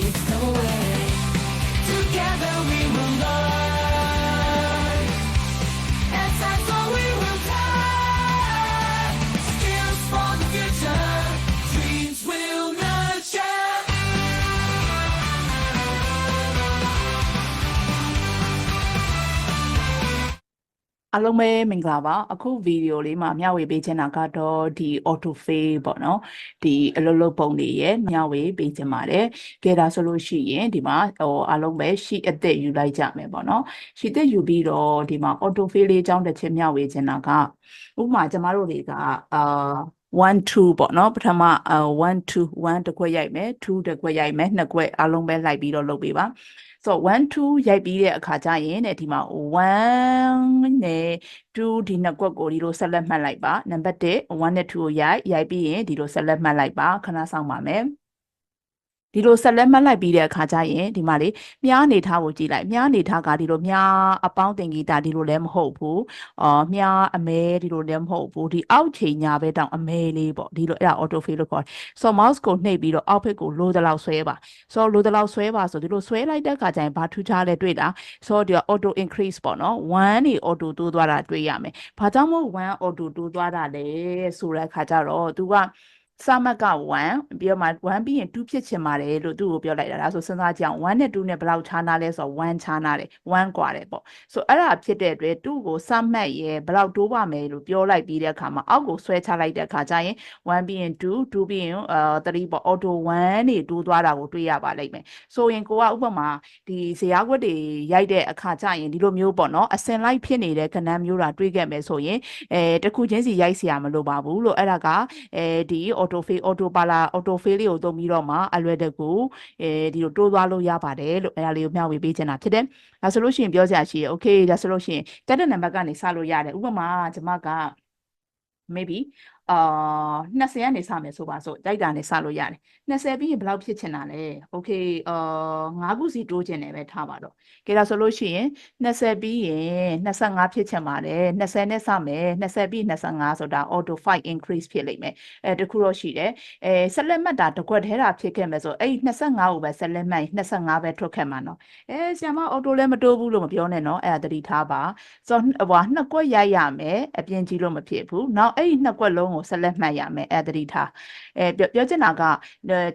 come so အားလုံးပဲမင်္ဂလာပါအခုဗီဒီယိုလေးမှာမျှဝေပေးချင်တာကတော့ဒီ auto fail ပေါ့နော်ဒီအလုပ်လုပ်ပုံတွေရဲ့မျှဝေပေးချင်ပါတယ်ကဲဒါဆိုလို့ရှိရင်ဒီမှာဟိုအားလုံးပဲ sheet အသစ်ယူလိုက်ကြမယ်ပေါ့နော် sheet အသစ်ယူပြီးတော့ဒီမှာ auto fail လေးအကြောင်းတစ်ချက်မျှဝေချင်တာကဥပမာကျမတို့တွေကအာ 1 2ပေါ့နော်ပထမအာ1 2 1တစ်ခွက်ရိုက်မယ်2တစ်ခွက်ရိုက်မယ်နှစ်ခွက်အားလုံးပဲလိုက်ပြီးတော့လုပ်ပေးပါဆိုတော့1 2ရိုက်ပြီးတဲ့အခါကျရင်တဲ့ဒီမှာ1နဲ့2ဒီနှစ်ကွက်ကိုဒီလိုဆက်လက်မှတ်လိုက်ပါနံပါတ်1 1နဲ့2ကိုရိုက်ရိုက်ပြီးရင်ဒီလိုဆက်လက်မှတ်လိုက်ပါခဏဆောင်ပါမယ် ဒီလိုဆက်လက်မှတ်လိုက်ပြီးတဲ့အခါကျရင်ဒီမှာလေမြားအနေထားကိုကြည့်လိုက်မြားအနေထားကဒီလိုမြားအပေါင်းတင်ဂီတာဒီလိုလည်းမဟုတ်ဘူးအော်မြားအမဲဒီလိုလည်းမဟုတ်ဘူးဒီအောက်ချိန်ညာပဲတောင်အမဲလေးပေါ့ဒီလိုအဲ့ဒါ auto fail လို့ခေါ်တယ်ဆိုတော့ mouse ကိုနှိပ်ပြီးတော့အောက်ဖက်ကိုလိုသလောက်ဆွဲပါဆိုတော့လိုသလောက်ဆွဲပါဆိုဒီလိုဆွဲလိုက်တဲ့အခါကျရင်ဘာထူးခြားလဲတွေ့တာဆိုတော့ဒီက auto increase ပေါ့နော်1နေ auto တိုးသွားတာတွေ့ရမယ်ဘာကြောင့်မို့1 auto တိုးသွားတာလဲဆိုတဲ့အခါကျတော့ तू က စမတ်က1ပြီးတော့မှ1ပြီးရင်2ဖြစ်ချင်ပါတယ်လို့သူ့ကိုပြောလိုက်တာဒါဆိုစဉ်းစားကြည့်အောင်1နဲ့2နဲ့ဘယ်လောက်ခြားနာလဲဆိုတော့1ခြားနာတယ်1กว่าတယ်ပေါ့ဆိုအဲ့ဒါဖြစ်တဲ့အတွက်သူ့ကိုစမတ်ရဲ့ဘယ်လောက်တိုးပါမယ်လို့ပြောလိုက်ပြီးတဲ့အခါမှာအောက်ကိုဆွဲချလိုက်တဲ့အခါကျရင်1ပြီးရင်2 2ပြီးရင်အာ3ပေါ့ auto 1နေတိုးသွားတာကိုတွေ့ရပါလိမ့်မယ်ဆိုရင်ကိုကဥပမာဒီဇရာခွက်တွေရိုက်တဲ့အခါကျရင်ဒီလိုမျိုးပေါ့နော်အစင်လိုက်ဖြစ်နေတဲ့ကဏ္ဍမျိုးတာတွေ့ခဲ့မယ်ဆိုရင်အဲတစ်ခုချင်းစီရိုက်เสียမလို့ပါဘူးလို့အဲ့ဒါကအဲဒီ auto fail auto pala auto fail လေးကိုသုံးပြီးတော့မှအလွယ်တကူအဲဒီလိုတိုးသွားလို့ရပါတယ်လို့အဲ့ဒါလေးကိုမျှဝေပေးချင်တာဖြစ်တယ်ဒါဆိုလို့ရှိရင်ပြောစရာရှိရ okay ဒါဆိုလို့ရှိရင်တက်တဲ့နံပါတ်ကနေစလို့ရတယ်ဥပမာကျွန်မက maybe အာ20ကနေစမယ်ဆိုပါဆိုတိုက်တာနဲ့စလို့ရတယ်20ပြီးရင်ဘယ်လောက်ဖြစ်ချင်တာလဲ okay အာ9ခုစီတိုးချင်တယ်ပဲထားပါတော့ကဲဒါဆိုလို့ရှိရင်20ပြီးရင်25ဖြစ်ချင်ပါတယ်20နဲ့စမယ်20ပြီး25ဆိုတာ auto 5 increase ဖြစ်လိမ့်မယ်အဲတခုတော့ရှိတယ်အဲဆက်လက်မှတ်တာတစ်ခွက်ထဲတာဖြစ်ခဲ့မယ်ဆိုအဲ့25ကိုပဲဆက်လက်မှတ်ရင်25ပဲထွက်ခဲ့မှာနော်အဲဆရာမ auto လည်းမတိုးဘူးလို့မပြောနဲ့နော်အဲ့ဒါတတိထားပါဆိုတော့ဟိုနှစ်ကွက်ရိုက်ရမယ်အပြင်ကြီးလို့မဖြစ်ဘူးနောက်အဲ့ဒီနှစ်ကွက်လုံးကိုဆက်လက်မှတ်ရမယ်အဲ့ဒါတတိထားအဲပြောပြောချင်တာက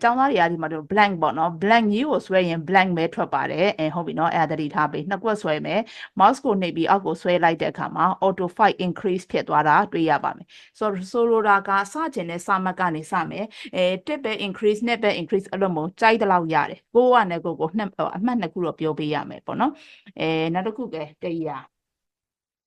ကျောင်းသားတွေကဒီမှာတို့ blank ပေါ့နော် blank ကြီးကိုဆွဲရင် blank ပဲထွက်ပါတယ်အဲဟုတ်ပြီနော်အဲ့ဒါတတိထားပြီနှစ်ကွက်ဆွဲမယ် mouse ကိုနှိပ်ပြီးအောက်ကိုဆွဲလိုက်တဲ့အခါမှာ auto 5 increase ဖြစ်သွားတာတွေ့ရပါမယ်ဆိုတော့ဆိုလိုတာကစကျင်တဲ့စမှတ်ကနေစမယ်အဲတစ်ပဲ increase နဲ့ပဲ increase အဲ့လိုမျိုးကြိုက်တဲ့လောက်ရတယ်ကိုကနဲ့ကိုကိုနှစ်အမှတ်နှစ်ခုတော့ပြောပေးရမယ်ပေါ့နော်အဲနောက်တစ်ခုကတရား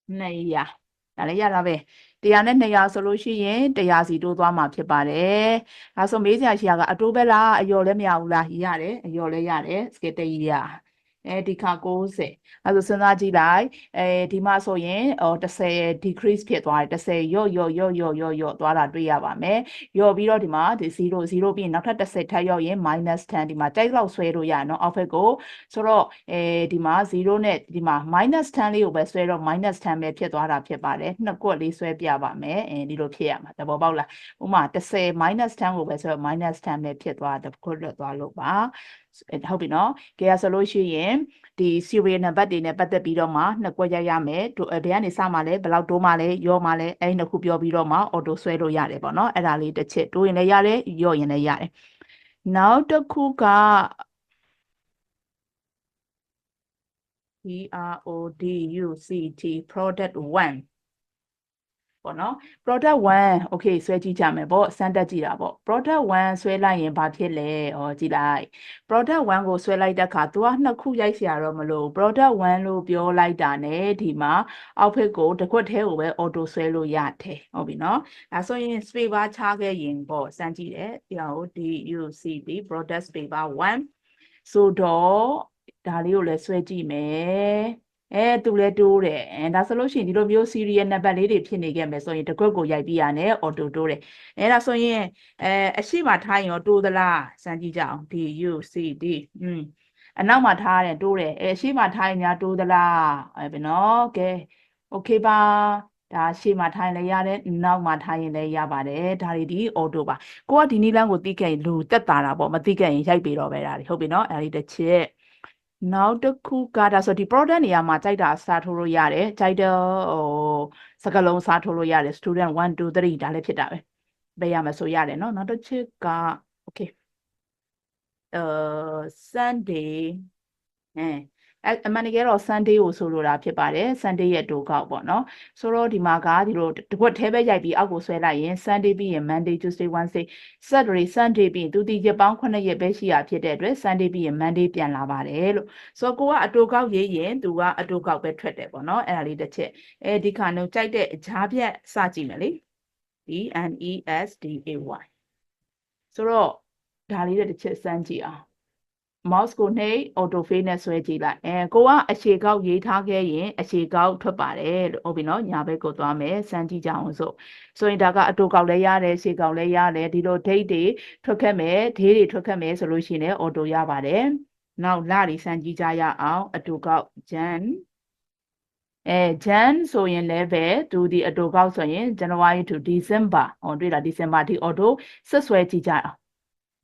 200 ဒါလည်းရတာပဲတရားနဲ့200ဆိုလို့ရှိရင်100စီတိုးသွားမှာဖြစ်ပါတယ်။ဒါဆိုမေးစရာရှိတာကအတိုးပဲလားအယော်လည်းမရဘူးလားရတယ်အယော်လည်းရတယ်စကေ100 အဲဒီခါ90အဲဆိုစဉ်းစားကြည့်လိုက်အဲဒီမှာဆိုရင်ဟို30 decrease ဖြစ်သွားတယ်30ရော့ရော့ရော့ရော့ရော့ရော့သွားတာတွေ့ရပါမယ်ရော့ပြီးတော့ဒီမှာဒီ0 0ပြီးရင်နောက်ထပ်30ထပ်ရော့ရင် -10 ဒီမှာတိုက်လောက်ဆွဲလို့ရနော်အောက်ဖက်ကိုဆိုတော့အဲဒီမှာ0နဲ့ဒီမှာ -10 လေးကိုပဲဆွဲတော့ -10 ပဲဖြစ်သွားတာဖြစ်ပါတယ်နှစ်ကွက်လေးဆွဲပြပါမယ်အဲဒီလိုဖြစ်ရမှာသဘောပေါက်လားဥပမာ30 -10 ကိုပဲဆွဲ -10 ပဲဖြစ်သွားတခုလွတ်သွားလို့ပါဟုတ်ပြီနော်ကဲရဆိုလို့ရှိရင်ဒီ serial number တွေနဲ့ပတ်သက်ပြီးတော့မှနှစ်ကွက်ရရမယ်တို့ဘယ်ကနေစမှလဲဘယ်လောက်တိုးမှလဲရောမှလဲအဲ့ဒီနှစ်ခုပြောပြီးတော့မှ auto ဆွဲလို့ရတယ်ပေါ့နော်အဲ့ဒါလေးတစ်ချက်တိုးရင်လည်းရတယ်ရော့ရင်လည်းရတယ်နောက်တစ်ခုက P R O D U C T product 1 ပေါ့နော် product 1 okay ဆွဲကြည့်ကြမယ်ပေါ့စမ်းတက်ကြည့်တာပေါ့ product 1ဆွဲလိုက်ရင်ဘာဖြစ်လဲဟောကြည့်လိုက် product 1ကိုဆွဲလိုက်တဲ့အခါသူကနှစ်ခုရိုက်စရာတော့မလို product 1လို့ပြောလိုက်တာ ਨੇ ဒီမှာအောက်ဖက်ကိုတစ်ခွက်သေးကိုပဲ auto ဆွဲလို့ရတယ်ဟုတ်ပြီနော်ဒါဆိုရင် space bar ချခဲ့ရင်ပေါ့စမ်းကြည့်တယ်ဒီဟာကို DUCB product space bar 1ဆိုတော့ဒါလေးကိုလည်းဆွဲကြည့်မယ် အဲသူလည်းတိုးတယ်အဲဒါဆိုလို့ရှိရင်ဒီလိုမျိုး serial number လေးတွေဖြစ်နေခဲ့မယ်ဆိုရင်တစ်ခွက်ကိုရိုက်ပြီးရတယ် auto တိုးတယ်အဲဒါဆိုရင်အဲအရှိမထားရင်ရောတိုးသလားစမ်းကြည့်ကြအောင် D U C D อืมအနောက်မှာထားတယ်တိုးတယ်အဲအရှိမထားရင်ညာတိုးသလားအဲဘယ်နော်ကဲ okay ပါဒါရှေ့မှာထားရင်လည်းရတယ်နောက်မှာထားရင်လည်းရပါတယ်ဒါတွေဒီ auto ပါကိုကဒီနည်းလမ်းကိုသိခဲ့ရင်လူတက်တာတာပေါ့မသိခဲ့ရင်ရိုက်ပြီးတော့ပဲဒါတွေဟုတ်ပြီနော်အဲဒီတစ်ချက် နောက်တစ်ခုကဒါဆိုဒီ product နေရာမှာကြိုက်တာစားထိုးလို့ရတယ်ကြိုက်တဲ့ဟိုစကားလုံးစားထိုးလို့ရတယ် student 1 2 3ဒါလည်းဖြစ်တာပဲပေးရမယ်ဆိုရတယ်နော်နောက်တစ်ချက်က okay 呃 Sunday အဲ အဲအမှန်တကယ်တော့ Sunday ကိုဆိုလိုတာဖြစ်ပါတယ် Sunday ရဲ့တိုကောက်ပေါ့နော်ဆိုတော့ဒီမှာကဒီလိုတစ်ခွက်သေးပဲရိုက်ပြီးအောက်ကိုဆွဲလိုက်ရင် Sunday ပြီးရင် Monday Tuesday Wednesday Saturday Sunday ပြီးရင်သူဒီရက်ပေါင်း9ရက်ပဲရှိရဖြစ်တဲ့အတွက် Sunday ပြီးရင် Monday ပြန်လာပါတယ်လို့ဆိုတော့ကိုကအတိုကောက်ရေးရင်သူကအတိုကောက်ပဲထွက်တယ်ပေါ့နော်အဲ့ဒါလေးတစ်ချက်အဲဒီခါနှုတ်ကြိုက်တဲ့ဂျားပြက်စကြည့်မယ်လေ D N E S D A Y ဆိုတော့ဒါလေးတစ်ချက်စမ်းကြည့်အောင် mouse ကိုနှိပ် auto fade နဲ့ဆွဲကြည့်လိုက်အဲကိုကအခြေကောက်ရေးထားခဲ့ရင်အခြေကောက်ထွက်ပါတယ်လို့ဟုတ်ပြီနော်ညာဘက်ကိုသွားမယ်စမ်းကြည့်ကြအောင်ဆိုဆိုရင်ဒါကအတူကောက်လည်းရတယ်ခြေကောက်လည်းရတယ်ဒီလို date တွေထွက်ခဲ့မယ် day တွေထွက်ခဲ့မယ်ဆိုလို့ရှိရင်လည်း auto ရပါတယ်နောက်လတွေစမ်းကြည့်ကြရအောင်အတူကောက် Jan အဲ Jan ဆိုရင်လည်းပဲသူဒီအတူကောက်ဆိုရင် January to December ဟောတွေ့လား December ဒီ auto ဆက်ဆွဲကြည့်ကြအောင်။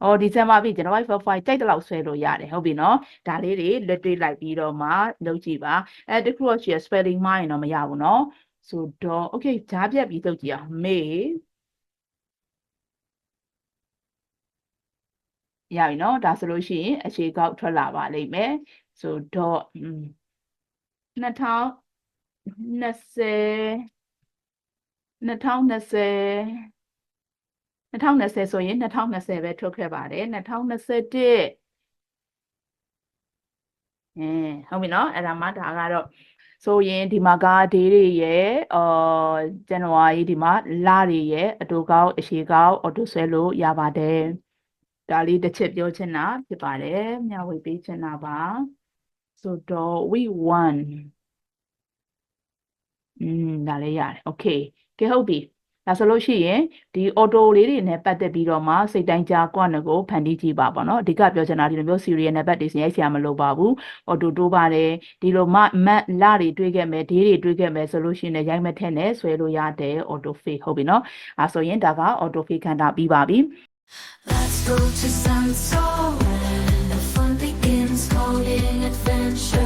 အော်ဒီဇင်ဘာပြီကျွန်တော် Wi-Fi ကြိုက်တဲ့လောက်ဆွဲလို့ရတယ်ဟုတ်ပြီနော်။ဒါလေးတွေလက်တွေ့လိုက်ပြီးတော့မှလုပ်ကြည့်ပါ။အဲတခုတော့ရှိရ spelling မှားရင်တော့မရဘူးနော်။ဆိုတော့ okay ဂျားပြက်ပြီးလုပ်ကြည့်အောင် May ရပြီနော်။ဒါဆိုလို့ရှိရင်အခြေကောက်ထွက်လာပါလိမ့်မယ်။ဆိုတော့2020 2020 2020ဆိုရင်2020ပဲထုတ်ခဲ့ပါတယ်2021အဲဟုတ်ပြီနော်အဲ့ဒါမှဒါကတော့ဆိုရင်ဒီမှာကဒေးတွေရဲ့အော်ဇန်နဝါရီဒီမှာလတွေရဲ့အတူကောက်အရှည်ကောက်အော်တိုဆွဲလို့ရပါတယ်ဒါလေးတစ်ချက်ပြောချင်တာဖြစ်ပါတယ်မျှဝေပေးချင်တာပါဆိုတော့ we won อืมဒါလည်းရတယ် okay ကဲဟုတ်ပြီ ဒါဆိုလို့ရှိရင်ဒီ auto လေးတွေနဲ့ပတ်သက်ပြီးတော့မှစိတ်တိုင်းကြားကွနကိုဖန်တီးကြည့်ပါပေါ့နော်အဓိကပြောချင်တာဒီလိုမျိုး serial နံပါတ်တွေစရိုက်ဆရာမလိုပါဘူး auto တိုးပါတယ်ဒီလိုမှမတ်လတွေတွေးခဲ့မယ်ဒေးတွေတွေးခဲ့မယ်ဆိုလို့ရှိရင်ရိုက်မထက်နဲ့ဆွဲလို့ရတယ် auto fade ဟုတ်ပြီနော်အဲဆိုရင်ဒါက auto fade ခန္ဓာပြီးပါပြီ Let's go to Sansoren. The fun begins, coding adventures. We